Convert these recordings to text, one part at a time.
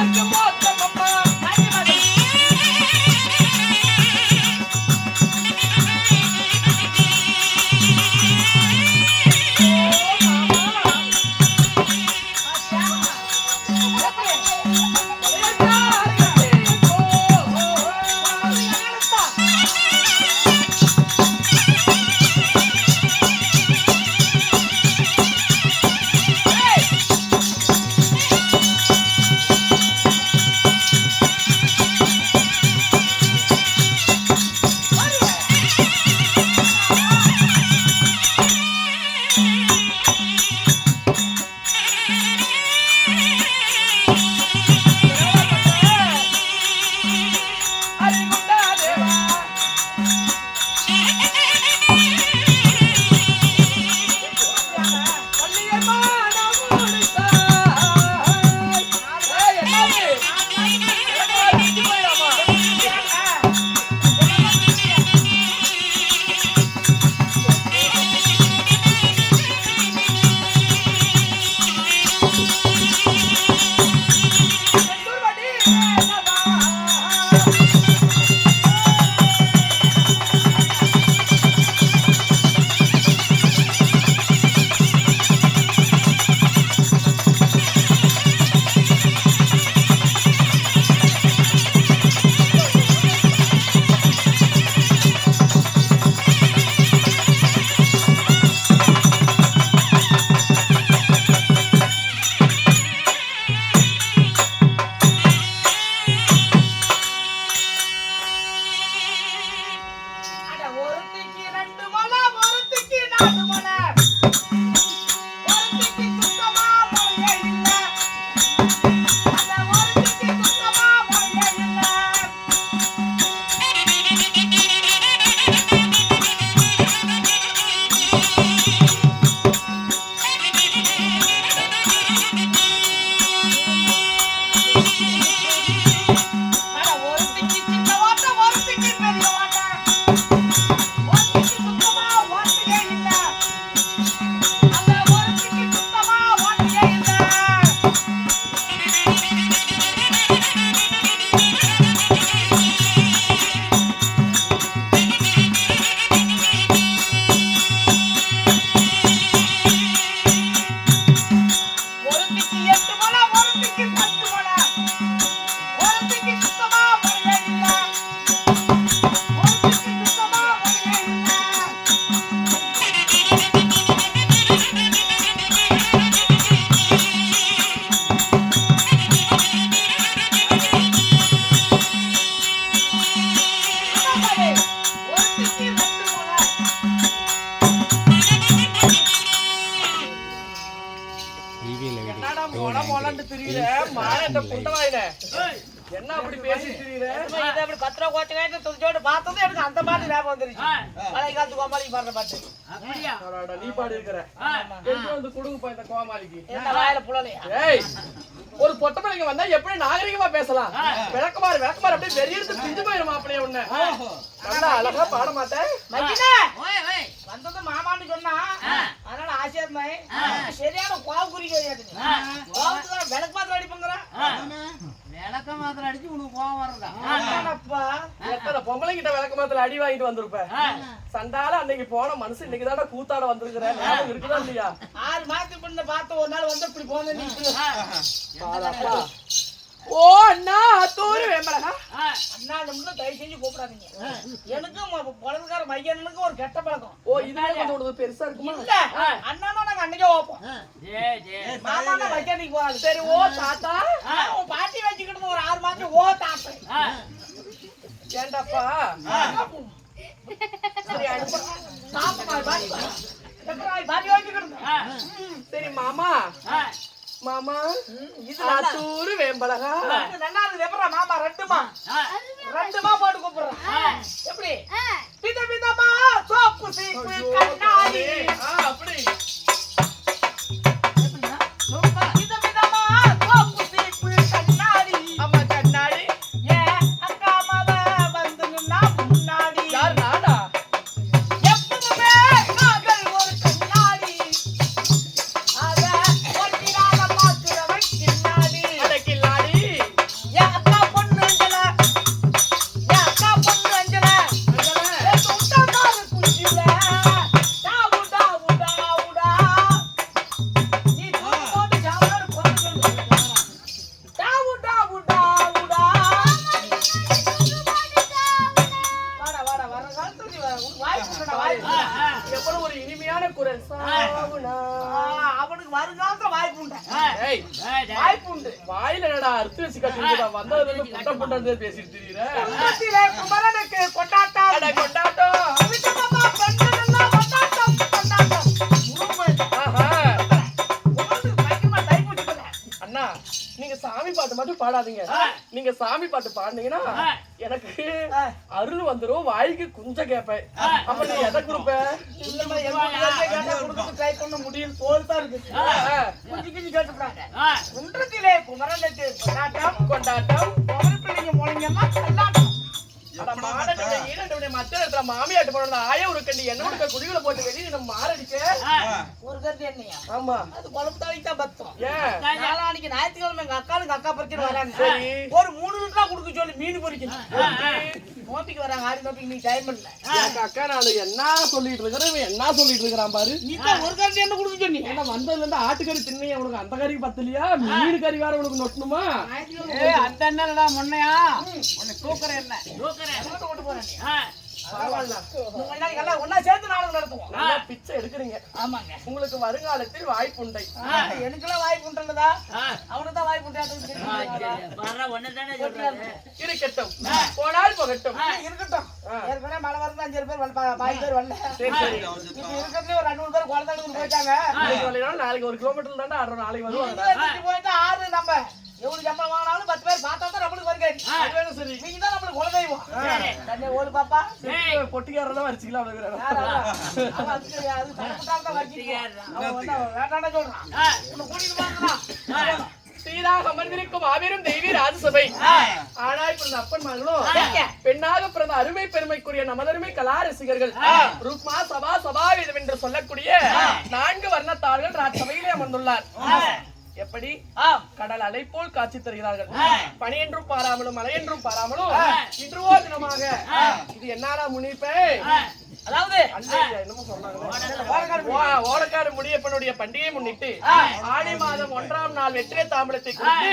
அட எப்படி நாகரிகமா பேசலாம். விளக்கமாறு விளக்கமாறு அப்படியே வெறியெடுத்து பிஞ்சு போயிரும் மாப்பிளைய உன்ன. நல்லா அழகா பாட மாட்டேன் வந்தது மாமான்னு சொன்னா அதனால ஆசையா இருந்தேன் சரியான கோவ குறிக்க வையாதுங்க கோவத்துக்கு விளக்கு மாத்திரம் அடிப்பங்கிறேன் விளக்க மாத்திரம் அடிச்சு உனக்கு கோவம் வரதா? ஆமாப்பா எத்தனை பொம்பளைங்கிட்ட விளக்கமாத்துல அடி வாங்கிட்டு வந்திருப்ப? சண்டால அன்னைக்கு போன மனுஷன் இன்னைக்கு தானே கூத்தாட வந்திருக்கிற. ஞாபகம் இருக்குதா இல்லையா? ஆறு மாசத்துக்கு முன்ன பார்த்த ஒரு நாள் வந்து இப்படி போன நீ பாடப்பா. ஓ அண்ணா தூரு வேம்பலகா. அண்ணா மட்டும் தயவு செஞ்சு கூப்பிடாதீங்க. எனக்கும் பொழுதுக்கார மையனுக்கும் ஒரு கெட்ட பழக்கம். ஓ இதுவே கொஞ்சம் உனக்கு பெருசா இருக்குமா? இல்ல அண்ணானா நாங்க அன்னைக்கே வைப்போம் ஜே ஜே. மாமானா மைக்கானிக்கு போகாது. சரி ஓ தாத்தா. உன் பாட்டி வச்சுக்கிட்டு ஒரு ஆறு மாசம் ஓ தாப்பேன் ஏண்டாப்பா? சரி பாட்டி எப்படா பாட்டி வச்சுக்கிட்டு சரி மாமா. மாமா இது நான் தூரு வேம்பலகா. நல்லா இருக்குது எப்படா மாமா ரெண்டுமா ரெண்டுமா போட்டு கூப்பிடுறேன். எப்படி? பித பிதமா சோப்பு சீப்பு கண்ணாடி. ஆ, அப்படி. டேய். வாய்ப்பு உண்டு வாயில என்னடா அறுத்து வச்சு கட்டிட்டு வந்ததுல புட்ட பேசிட்டு திரியுற குமரனுக்கு பாடாதீங்க. நீங்க சாமி பாட்டு பாடுனீங்கன்னா எனக்கு அருள் வந்துரும் வாய்க்கு குஞ்ச கேப்பேன் அப்ப நீ எதை கொடுப்ப? try பண்ண முடியும். தோல் தான் இருக்கு. கொண்டாட்டம் கொண்டாட்டம். குமரன் பிள்ளைங்க முளைங்கம்மா மாமியாட்டு போன ஆய ஒரு கண்டி என்ன குடிகளை போட்டு வெளியே நம்ம மாரடிக்க ஒரு என்னையா? ஆமா. அது குழம்பு தாளிக்கு தான் பத்தம். ஏன் நாளானிக்கு ஞாயிற்றுக்கிழமை எங்க அக்காளும் எங்க அக்கா பறிச்சுட்டு வராங்க. சரி. ஒரு மூணு லிட்டரா கொடுக்க சொல்லி மீன் பொறிக்கணும். நோப்பிக்கு வராங்க ஆறு நோப்பிக்கு நீ டைம் அக்கா நான் என்ன சொல்லிட்டு இருக்கிறேன் இவன் என்ன சொல்லிட்டு இருக்கிறான் பாரு. நீ தான் ஒரு கருத்து என்ன கொடுக்க சொன்னீங்க? ஏன்னா வந்ததுல இருந்து ஆட்டுக்கறி தின்னைய உனக்கு. அந்த கறி பத்தலையா? மீன் கறி வேற உனக்கு நொட்டணுமா? அந்த என்னடா முன்னையா? உன்னை தூக்குறேன் என்ன? தூக்குறேன். தூக்க விட்டு போறேன் ஒண்ணா சேர்ந்து நாடகம் நடத்துவோம். பிச்சை எடுக்கிறீங்க. ஆமாங்க. உங்களுக்கு வருங்காலத்தில் வாய்ப்புண்டை. எனக்கெல்லாம் வாய்ப்பு உண்டுல்லதா ஆ, அவனுக்கு தான் வாய்ப்பு ஆ, சரி. வர்ற ஒண்ணுதானே சொல்றாரு. இருக்கட்டும். போனால் போகட்டும். இருக்கட்டும். ஏற்கனவே மழை வரது அஞ்சு பேர் பாதி பேர் வரல. இருக்கிறதுல ஒரு ரெண்டு மூணு பேர் குழந்தை போயிட்டாங்க. நாளைக்கு ஒரு கிலோமீட்டர் ஆடுறோம் நாளைக்கு வருவாங்க போயிட்டா ஆறு நம்ம. எவ்வளவு சம்பளம் வாங்கினாலும் பத்து பேர் பார்த்தா தான் நம்மளுக்கு சரி நீங்க தான் நம்மளுக்கு குலதெய்வம். தண்ணி ஓடு பாப்பா. பொட்டிக்காரதான் வச்சுக்கலாம் சொல்றான். கூட்டிட்டு வாங்கலாம். அமர்ந்திருக்கும் மாபெரும் தெய்வீ ராஜசபை. ஆனாய் பிறந்த அப்பன் மகளும் பெண்ணாக பிறந்த அருமை பெருமைக்குரிய நமதருமை கலா ரசிகர்கள் ருக்மா சபா சபாவிதம் என்று சொல்லக்கூடிய நான்கு வர்ணத்தார்கள் ராஜசபையிலே அமர்ந்துள்ளார். எப்படி. கடல் அலை போல் காட்சி தருகிறார்கள். பனி என்றும் பாராமலும் மழை என்றும் பாராமலும் இன்றுவோ தினமாக. இது என்னடா முனிப்பே? அதாவது ஓடக்காடு முடியப்பனுடைய பண்டிகையை முன்னிட்டு ஆடி மாதம் ஒன்றாம் நாள் வெற்றிலை தாம்பலத்தை கொடுத்து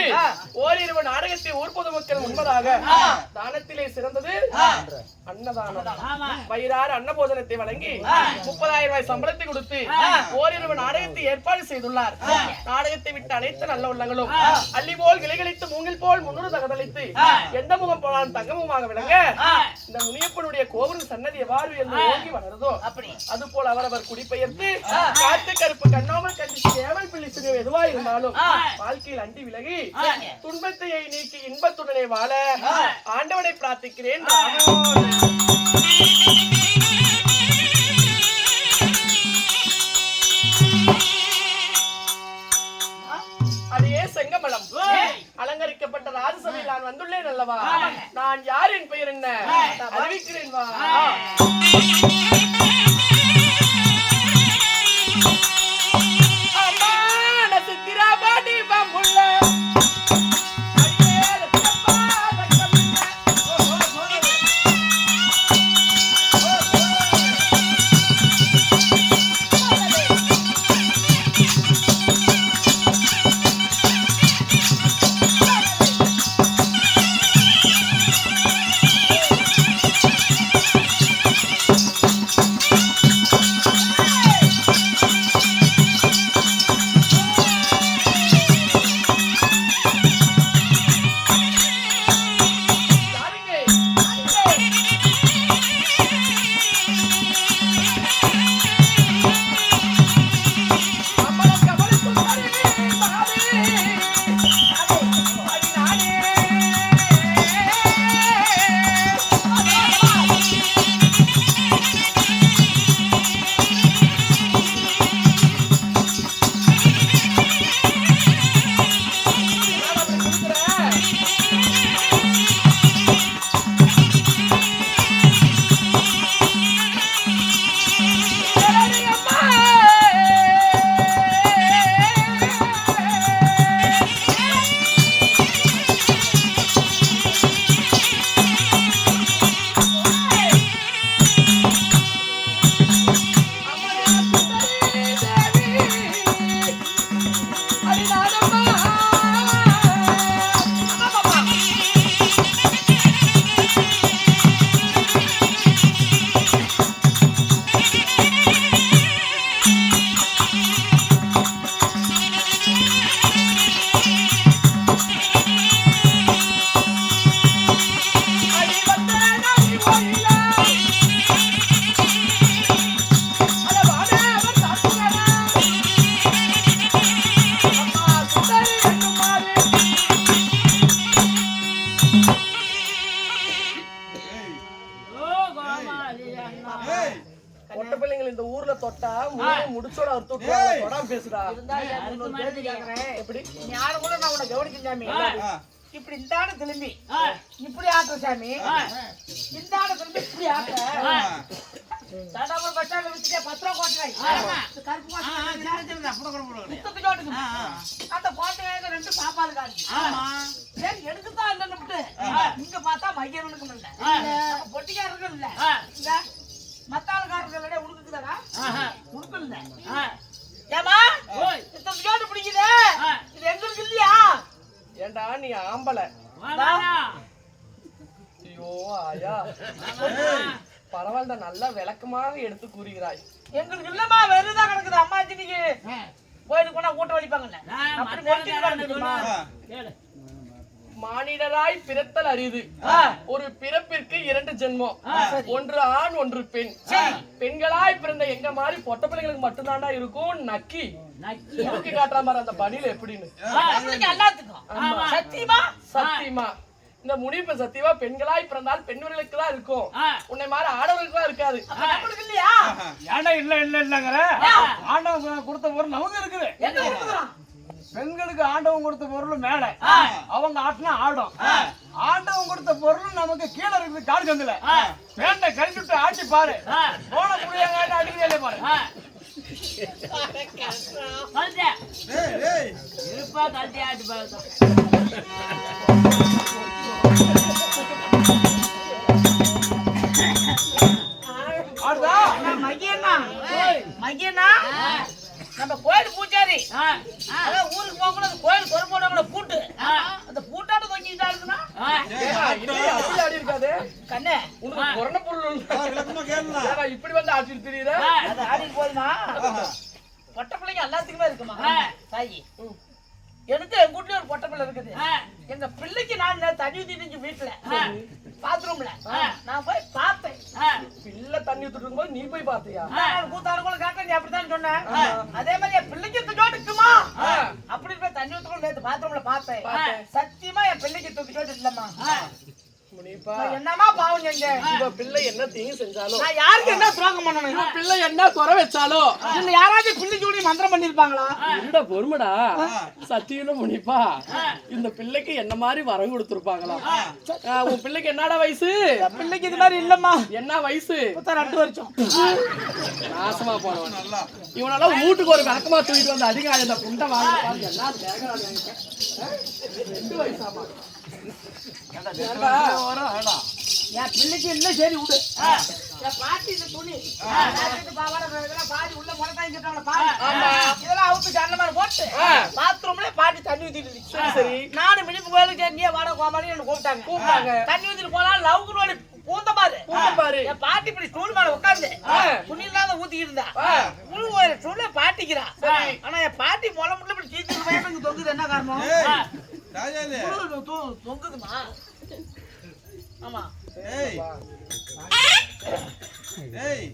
ஓரிரவு நாடகத்தை ஊர் பொதுமக்கள் முன்பதாக தானத்திலே சிறந்தது அன்னதானம். வயிறாறு அன்னபோஜனத்தை வழங்கி முப்பதாயிரம் ரூபாய் சம்பளத்தை கொடுத்து ஓரிரவு நாடகத்தை ஏற்பாடு செய்துள்ளார். நாடகத்தை விட்ட அனைத்து நல்ல உள்ளங்களும் அள்ளி போல் கிளைகளித்து மூங்கில் போல் முன்னூறு தகதளித்து எந்த முகம் போனாலும் தங்க முகமாக விளங்க இந்த முனியப்பனுடைய கோவில் சன்னதி எவ்வாறு என்று ஓங்கி வளருதோ? அப்படி. அது போல் அவரவர் குடிபெயர்த்து காட்டு கருப்பு கண்ணோமல் கண்டிச்சு ஏவல் பிள்ளை சிறு எதுவா இருந்தாலும் வாழ்க்கையில் அண்டி விலகி துன்பத்தையை நீக்கி இன்பத்துடனே வாழ ஆண்டவனை பிரார்த்திக்கிறேன். அலங்கரிக்கப்பட்ட ராஜசபையில் நான் வந்துள்ளேன் அல்லவா? நான் யாரின் பெயர் என்ன? அறிவிக்கிறேன் வா. மொட்டை பிள்ளைங்க இந்த ஊர்ல தொட்டா முடிச்சோட அறுத்து விட்டுறாங்க பேசுடா. கூட நான் உனக்கு கவனிக்கலாமே இப்படி இந்த திரும்பி. இப்படி ஆட்டுற சாமி இந்த ஆடு திரும்பி இப்படி ஆட்டுற. தடாமல் பஸ் ஸ்டாண்ட்ல வித்துட்டே பத்து ரூபா கோட்டுறாய். கருப்பு கோட்டை. அந்த கோட்டையில ரெண்டு பாப்பாలు காட்டுச்சு. சரி, எடுக்கத்தான் இல்லைன்னு விட்டு, இங்க பார்த்தா மையனுக்கும் இல்ல. நம்ம பொட்டிக்காரருக்கும் இல்ல. இந்த மத்த ஆளுக்காரர்கள் இல்லையா, உனக்குதாடா? உனக்கும் இல்ல. ஏம்மா? இத்தனை ஜோடி பிடிக்குதே. இது எங்களுக்கு இல்லையா? ஏண்டா நீ ஆம்பளை ஐயோ ஆயா. பரவாயில்ல நல்லா விளக்கமாக எடுத்து கூறுகிறாய். எங்களுக்கு இல்லம்மா, வெறுதா கிடக்குது. அம்மா இன்னைக்கு. கோயிலுக்கு போனா ஊட்ட வலிப்பாங்கல்ல. மானிடராய் பிறத்தல் அரிது. ஒரு பிறப்பிற்கு இரண்டு ஜென்மம். ஒன்று ஆண் ஒன்று பெண். பெண்களாய் பிறந்த எங்க மாதிரி பொட்ட பிள்ளைங்களுக்கு மட்டும்தான்டா இருக்கும்? நக்கி. நக்கி. காட்டுற மாதிரி அந்த பணியில எப்படின்னு. எல்லாத்துக்கும். சத்தியமா? சத்தியமா. இந்த முடிவு சத்தியமா பெண்களாய் பிறந்தால் பெண்களுக்கு தான் இருக்கும். ஆ. உன்னை மாதிரி ஆடவர்களுக்கு தான் இருக்காது நம்மளுக்கு இல்லையா? ஏன்டா இல்ல இல்ல இல்லங்கிற? ஆண்டவன் கொடுத்த பொருள் நமக்கு இருக்குது? பெண்களுக்கு ஆண்டவன் கொடுத்த பொருள் மேல. அவங்க ஆட்டினா ஆடும். ஆண்டவன் கொடுத்த பொருள் நமக்கு கீழே இருக்குது காடு சந்தில வேண்ட கழிச்சுட்டு ஆட்டி பாரு. போன முடியாங்க அடிக்கிறே பாரு. இருப்பா கழுத்தை ஆட்டு பார்த்தோம் நம்ம கோயில் பூஜாரி. அதான் ஊருக்கு போகக்கூடாது கோயில் பொறுப்போட பூட்டு. அந்த பூட்டாட்ட தொங்கிட்டா இருக்குன்னா? ஆடி இருக்காது கண்ணே. உனக்கு கொரோனா பொருள் இப்படி வந்து ஆட்டிட்டு தெரியுற? அது ஆடிட்டு போதுமா பொட்டை பிள்ளைங்க எல்லாத்துக்குமே இருக்குமா? தாயி. எனக்கு என் வீட்டுல ஒரு பொட்டை பிள்ளை இருக்குது. எங்க பிள்ளைக்கு நான் தண்ணி ஊத்திட்டு வீட்டுல பாத்ரூம்ல. நான் போய் பார்த்தேன். பிள்ளை தண்ணி ஊத்திட்டு இருக்கும்போது நீ போய் பாத்தியா நான் கூத்தாடு கூட கேட்டேன் நீ அப்படித்தான் சொன்னேன் அதே மாதிரி என் பிள்ளைக்கு தூக்கிட்டு இருக்குமா? அப்படி போய் தண்ணி ஊத்துக்கணும் நேத்து பாத்ரூம்ல பார்த்தேன். சத்தியமா என் பிள்ளைக்கு தூக்கிட்டு இல்லம்மா. என்னமா பாவம் செஞ்சேன் இவ பிள்ளை என்ன தீங்கு செஞ்சாலும் நான் யாருக்கு என்ன துரோகம் பண்ணணும்? இவ பிள்ளை என்ன குறை வச்சாலும் யாராச்சும் பிள்ளைக்கு கூட மந்திரம் பண்ணிருப்பாங்களா? இருடா பொறுமடா. சத்தியில முனிப்பா. இந்த பிள்ளைக்கு என்ன மாதிரி வரம் கொடுத்துருப்பாங்களாம் ஆ, உன் பிள்ளைக்கு என்னடா வயசு? பிள்ளைக்கு இது மாதிரி இல்லம்மா. என்ன வயசு? ரெண்டு வருஷம். நாசமா போனவன். நல்லா. இவனெல்லாம் வீட்டுக்கு ஒரு விளக்கமா தூக்கிட்டு வந்து அதிகம் இந்த புண்டை வாங்க பாரு, என்ன? ரெண்டு வயசாமா? என் பிள்ளைக்கு இல்ல சரி விடு. பாட்டி இந்த துணி. பாடி உள்ள ஆமா. இதெல்லாம் அவுத்து சண்டை மாதிரி போட்டு. பாத்ரூம்ல பாட்டி தண்ணி ஊத்திட்டு சரி, சரி. நானும் மினிப்பு கோயிலுக்கு நீ வாட கோமாளி என்ன கூப்பிட்டாங்க. கூப்பிட்டாங்க. தண்ணி ஊத்திட்டு போனா லவுக்கு நோடி பூந்த பாரு. பூந்த பாரு. என் பாட்டி இப்படி ஸ்டூல் மேல உட்கார்ந்து ஆ. துணி இல்லாத இருந்தா. ஆ. முழு ஸ்டூல்ல பாட்டிக்கிறா. ஆனா என் பாட்டி முளை முள்ள இப்படி வயசுக்கு தொங்குது. என்ன காரணம்? ராஜாலி. தொங்குதுமா? ஆமா. ஏய். ஏய்,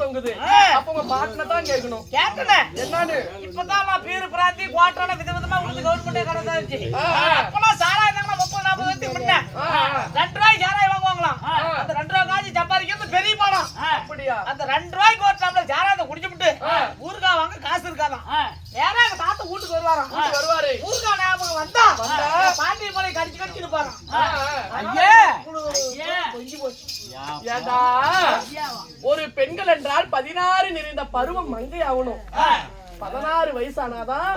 தொங்குது. அப்ப உங்க பாட்டின தான் கேட்கணும். கேட்டேன் என்னன்னு? இப்பதான் நான் பீரு பிராந்தி குவாட்டரான விதவிதமா உங்களுக்கு கவர்மெண்ட் கடந்தா இருந்துச்சு. ஆ, ஆ. அப்பெல்லாம் சாராயம் இருந்தாங்கன்னா முப்பது நாற்பது வருஷத்துக்கு முன்ன. ரெண்டு சாராயம் அந்த ரெண்டு ரூபாய் காசு சம்பாதிக்கிறது பெரிய பணம் அப்படியா? அந்த ரெண்டு ரூபாய்க்கு ஒரு டம்ளர் சாராயத்தை குடிச்சுட்டு. ஊருக்கா வாங்க காசு இருக்காதான். நேரா எங்க தாத்தா வீட்டுக்கு வருவாராம். வருவாரு. ஊருக்கா ஞாபகம் வந்தா வந்தா. என் பாண்டி மலை கடிச்சு கடிச்சு இருப்பாராம் ஆ, ஆ. ஐயே. கொஞ்சி போச்சு. ஏண்டா? ஒரு பெண்கள் என்றால் பதினாறு நிறைந்த பருவம் மங்கை ஆகணும். பதினாறு வயசானாதான்.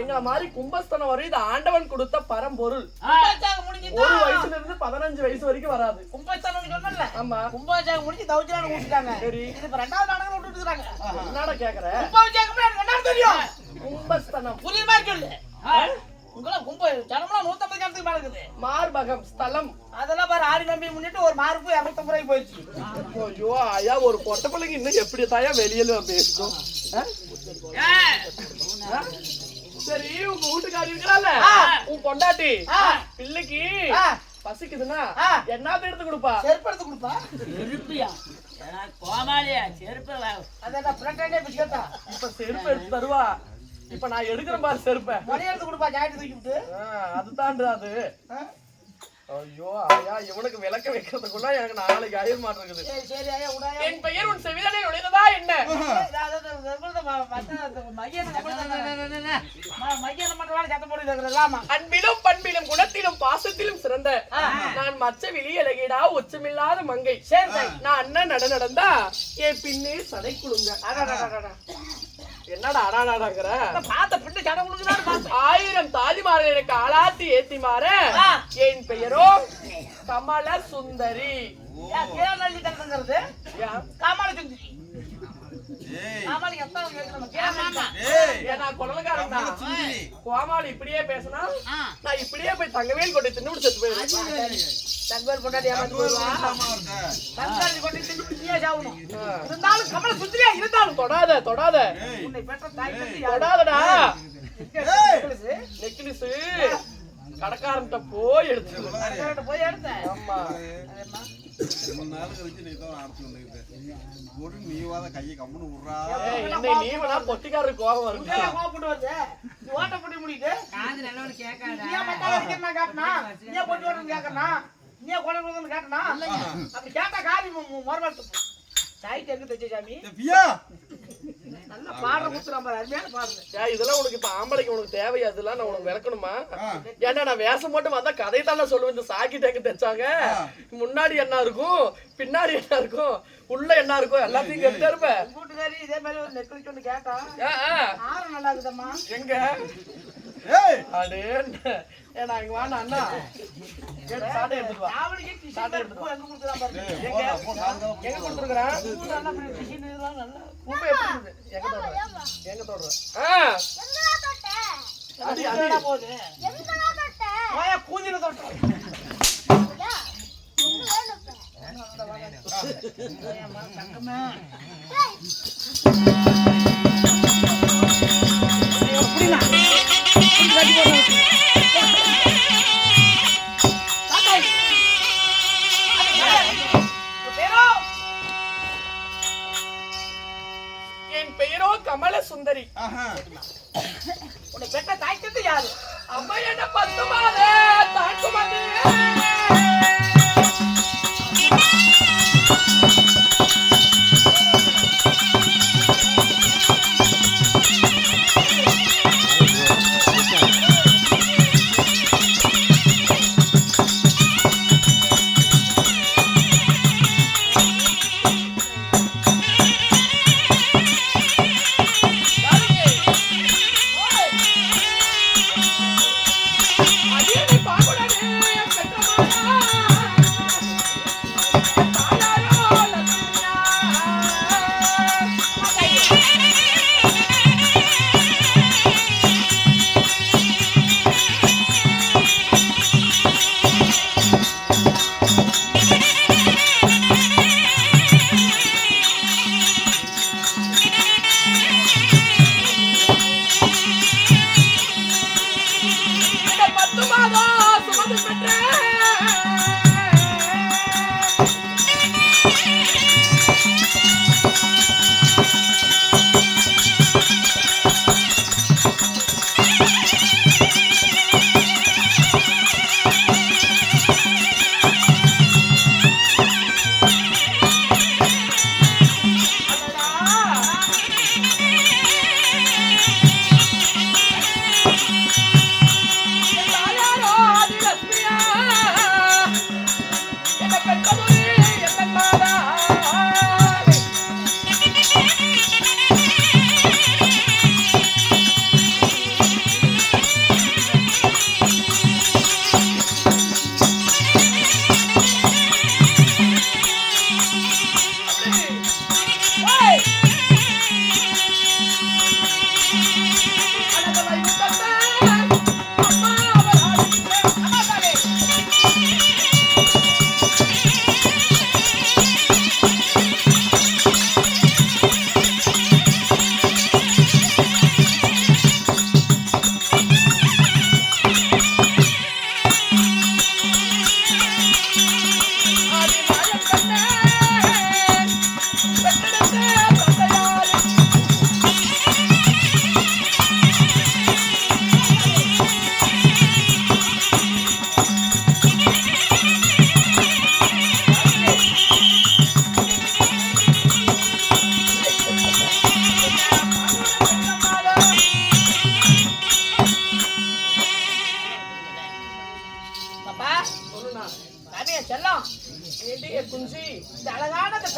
எங்களை மாதிரி கும்பஸ்தனம் வரும் இது ஆண்டவன் கொடுத்த பரம்பொருள். ஒரு வயசுல இருந்து பதினஞ்சு வயசு வரைக்கும் வராது. கும்பாச்சாரம் சொன்னல ஆமா. கும்பாச்சாங்க முடிஞ்சு தௌஜான விட்டுட்டாங்க சரி. இது இப்ப ரெண்டாவது நாடகம் விட்டுட்டு இருக்காங்க என்னடா கேக்குற? என்ன தெரியும். கும்பஸ்தனம். புரியுற மாதிரி சொல்லு. உங்களா கும்ப ஜனம்லாம் நூத்தம்பது ஜனத்துக்கு மேல இருக்குது. மார்பகம் ஸ்தலம். அதெல்லாம் பாரு ஆடி நம்பி முன்னிட்டு ஒரு மார்க்கு இரநூத்தம்பது ரூபாய்க்கு போயிடுச்சு. ஐயோ ஐயா ஒரு பொட்ட பிள்ளைங்க இன்னும் எப்படி தாயா வெளியில பேசும்? சரி உங்க வீட்டுக்காரி இருக்கிறாள். உன் பொண்டாட்டி. பிள்ளைக்கு. பசிக்குதுன்னா ஆ. என்னத்த எடுத்து கொடுப்பா? செருப்பு எடுத்து கொடுப்பா? செருப்பியா? கோமாளியா செருப்பு இப்ப செருப்பு எடுத்து தருவா. இப்ப நான் எடுக்கிறேன் பாரு செருப்பை. எடுத்து கொடுப்பா ஜாக்கெட் தூக்கி விட்டு. ஆ, அதுதான்டா அது. ஐயோ ஆயா இவனுக்கு விளக்க வைக்கிறதுக்குள்ள எனக்கு நாளைக்கு ஆயிரம் மாற்றம் இருக்குது. சரி சரி ஐயா உடாயா என் பெயர் உன் செவிதனை நுழைந்ததா என்ன? அன்பிலும் பண்பிலும் குணத்திலும் பாசத்திலும் சிறந்த. நான் மச்ச விழி அழகிடா உச்சமில்லாத மங்கை. நான் அண்ணன் நட நடந்தா என் பின்னே சடை குழுங்க என்னடா அடாடாடாங்கிற? பார்த்த பின்ன சடை உழுகுதான் ஆயிரம் தாலிமார்கள் எனக்கு ஆளாத்தி ஏத்தி மாற. என் பெயரோ? கமல சுந்தரி ஏன் கேரளி தங்குறது ஏன்? காமாளி சுந்தி ஏய் காமாளி எத்தனை கேட்கணும் கேரளா ஏய் ஏன் நான் கொள்ளக்காரன் தான் கோமாளி இப்படியே பேசினா நான் இப்படியே போய் தங்கவேல் கொண்டு தின்னு செத்து போயிருவேன் தங்கவேல் பொண்டாட்டி ஏமாந்து தங்கவேல் கொண்டு தின்னு நீயே சாவணும். இருந்தாலும் கமல சுந்தரியா இருந்தாலும் தொடாத தொடாத. உன்னை பெற்ற தாய்? தொடாதடா. ஏய். நெக்லஸு. கடைக்காரன்ட்ட போய் எடுத்து போய் எடுத்தேன். ஆமா. மூணு நாள் கழிச்சு நீ தான் ஆரம்பிச்சு வந்துக்கிட்டு ஒரு நீவாத கையை கம்முன்னு விட்றா நீவனா பொட்டிக்காரருக்கு கோபம் கோவப்பட்டு வருது? நீ ஓட்ட போட்டு முடியுது மத்தால அடிக்கிறனா கேட்டனா? நீ போட்டு? நீ? அப்படி கேட்டா காரி மறுபடியும். தாய்க்கு எங்க தைச்ச சாமி? நல்லா பாடுற முத்துறான் பாரு, அருமையான பாடுற. ஏய், இதெல்லாம் உனக்கு இப்ப ஆம்பளைக்கு உனக்கு தேவை அதெல்லாம் நான் உனக்கு விளக்கணுமா? ஆ. ஏன்னா நான் வேஷம் போட்டு வந்தா கதை தானே சொல்லுவேன் இந்த சாக்கி டேக்கு தைச்சாங்க. முன்னாடி என்ன இருக்கும்? பின்னாடி என்ன இருக்கும்? உள்ள என்ன இருக்கும்? எல்லாத்தையும் கெட்டு இருப்பேன் உங்க வீட்டுக்காரி இதே மாதிரி ஒரு necklace ஒண்ணு கேட்டா, ஆ, ஆ. ஆரம் நல்லா இருக்குதம்மா. எங்க? அடே ஏன்னா இங்க வாண்ணா அண்ணா. சாட்டை எடுத்துட்டு வா. எங்க எங்க? கொடுத்துருக்குறேன் எப்படி எங்க எங்க ஆ. அடி அடி. போகுது? தொட்டு. கமல சுந்தரி உன்னை பெற்ற தாய் தந்தை யாரு? அம்மா என்ன பத்து மாத தாக்குமதி அடியனை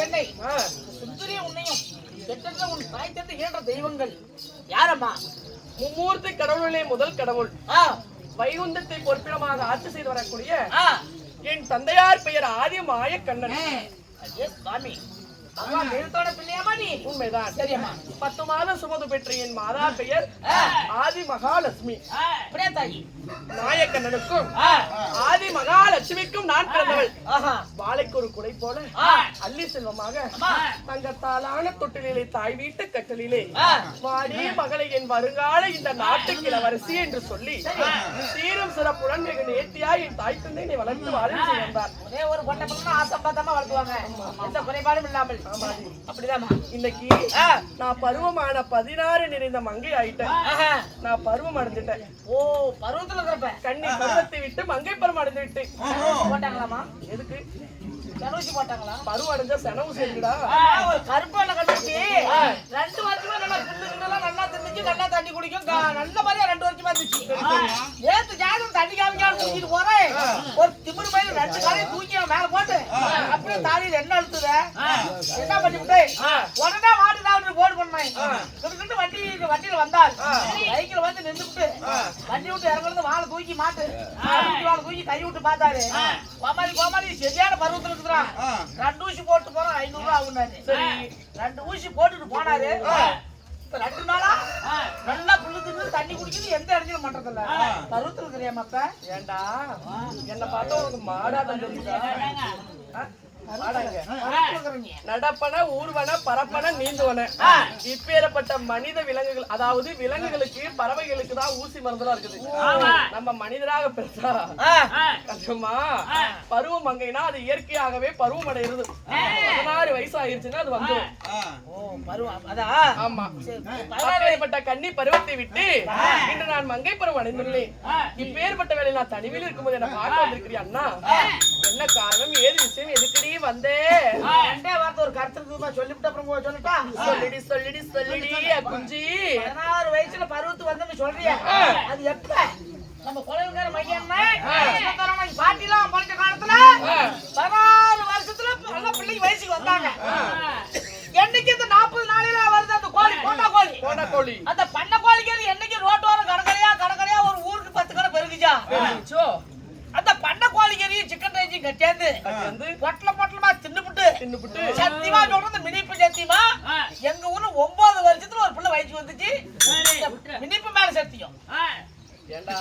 சுந்தரிய உன்னையும் உன் தாய் தந்து தெய்வங்கள். யாரம்மா? மும்மூர்த்தி கடவுளே முதல் கடவுள். வைகுந்தத்தை பொறுப்பிடமாக ஆட்சி செய்து வரக்கூடிய என் தந்தையார் பெயர் ஆதி மாயக்கண்ணன் சுவாமி. உண்மைதான். சரியம்மா. பத்து மாதம் சுமது பெற்ற என் மாதா பெயர் ஆதி மகாலட்சுமி நாயக்கண்ணனுக்கும் ஆதி மகாலட்சுமிக்கும் நான் பிறந்தவள். வாழைக்கு ஒரு குடை போல அள்ளி செல்வமாக தங்கத்தாலான தொட்டிலே தாய் வீட்டு கட்டலிலே வாடி மகளை என் வருங்கால இந்த நாட்டு இளவரசி என்று சொல்லி சீரும் சிறப்புடன் வெகு நேர்த்தியா என் தாய் தந்தை வளர்த்து வாழ செய்து வந்தார் ஒரே ஒரு பொண்ணை பொண்ணு ஆசை பார்த்தாம வளர்த்துவாங்க எந்த குறைபாடும் இல்லாமல். அப்படிதாம்மா. இன்னைக்கு நான் பருவமான பதினாறு நிறைந்த மங்கை ஆயிட்டேன். நான் பருவம் அடைஞ்சிட்டேன். ஓ பருவத்துல இருக்கிறப்ப. கண்ணி பருவத்தை விட்டு மங்கை பருவம் அடைந்து விட்டு போட்டாங்களாமா எதுக்கு? தனுஷி போட்டாங்களா? பருவம் அடைஞ்சா செனவு செய்யுடா ஒரு கருப்பான கண்டுபிடிச்சி ரெண்டு வருஷமா நல்லா கிண்டெல்லாம் நல்லா தண்ணி குடிக்கும். நல்ல மாதிரியா ரெண்டு வருஷமா இருந்துச்சு. நேத்து ஜாதகம் தண்ணி காமிக்காம குடிச்சிட்டு போறேன். ஒரு திமிரு மாதிரி ரெண்டு காலையும் தூக்கி மேல போட்டு அப்படியே தாலியில என்ன அழுத்துத. என்ன பண்ணிவிட்டு உடனே மாட்டு தான் போன் பண்ணேன் வண்டி வண்டியில வந்தால் சைக்கிள் வந்து நின்றுட்டு வண்டி விட்டு இறங்குறது வாழை தூக்கி மாட்டு. வாழை தூக்கி கை விட்டு பார்த்தாரு. கோமாளி கோமாளி சரியான பருவத்துல இருக்கிறான் ரெண்டு ஊசி போட்டு போறோம் ஐநூறு ரூபா ஆகுனாரு ரெண்டு ஊசி போட்டுட்டு போனாரு. ரெண்டு நாளா? நல்லா புல்லு தின்னு தண்ணி குடிக்குது எந்த இடத்துல பண்றதில்ல பருவத்துல இருக்கிறியா மப்ப ஏண்டா? என்ன பார்த்தா உனக்கு மாடாட்டம் தெரியுதா. நடப்பன ஊர்வன பரப்பன நீந்துவன. இப்பேறப்பட்ட மனித விலங்குகள் அதாவது விலங்குகளுக்கு பறவைகளுக்கு தான் ஊசி மருந்துலாம் இருக்குது. நம்ம மனிதராக பெற்றா கஷ்டமா பருவம் மங்கைனா அது இயற்கையாகவே பருவம் அடைகிறது பதினாறு வயசு ஆயிருச்சுன்னா அது வந்துடும் ஓ பருவம். அதான் ஆமா. அப்பேற்பட்ட கன்னி பருவத்தை விட்டு இன்று நான் மங்கை பருவம் அடைந்துள்ளேன். இப்பேற்பட்ட வேலை நான் தனிமையில் இருக்கும்போது என்ன பார்க்க வந்திருக்கிறியா அண்ணா? என்ன காரணம்? ஏது விஷயம்? எதுக்குடி? வந்தே. ரெண்டே வார்த்தை ஒரு கருத்து சொல்லிவிட்டு அப்புறம் சொல்லட்டா சொல்லிடி சொல்லிடி சொல்லிடி குஞ்சி. பதினாறு வயசுல பருவத்து வந்து சொல்றியா. அது எப்ப? நம்ம குழந்தைங்கிற மையம் பாட்டிலாம் படிச்ச காலத்துல பதினாறு வருஷத்துல நல்ல பிள்ளைங்க வயசுக்கு வந்தாங்க. என்னைக்கு இந்த நாற்பது நாளையில வருது அந்த கோழி? போட்டா கோழி. போன கோழி. அந்த பண்ண கோழிக்கு என்னைக்கு ரோட்டோரம் கடற்கரையா கடற்கரையா ஒரு ஊருக்கு பத்து கடை பெருகுச்சா. ரைஸையும் கட்டியாந்து பொட்டல பொட்டலமா தின்னுபிட்டு தின்னுபிட்டு சத்தியமா சொல்றது மினிப்பு சத்தியமா? எங்க ஊர்ல ஒன்பது வருஷத்துல ஒரு பிள்ளை வயசு வந்துச்சு மினிப்பு மேல சத்தியம். ஏண்டா?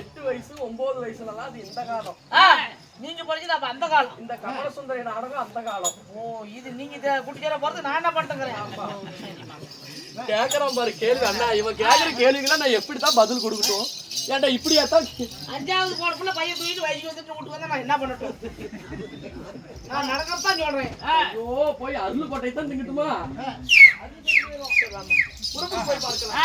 எட்டு வயசு ஒன்பது வயசுலலாம் அது இந்த காலம். நீங்க படிச்சது அப்ப அந்த காலம். இந்த கமல சுந்தரி நாடகம் அந்த காலம். ஓ இது நீங்க இத குட்டிச்சேர போறது நான் என்ன பண்ணுறேன் கேக்குறான் பாரு கேள்வி. அண்ணா இவன் கேக்குற கேள்விக்கெல்லாம் நான் எப்படித்தான் பதில் கொடுக்கட்டும்? ஏன்டா இப்படியா தான் அஞ்சாவது போறதுக்குள்ள பையன் தூக்கிட்டு வயசுக்கு வந்துட்டு விட்டு வந்தா நான் என்ன பண்ணட்டும்? நான் நடக்கத்தான் சொல்றேன். ஐயோ போய் அருள் கோட்டை தான் திங்கட்டுமா போய் பார்க்கலாம்.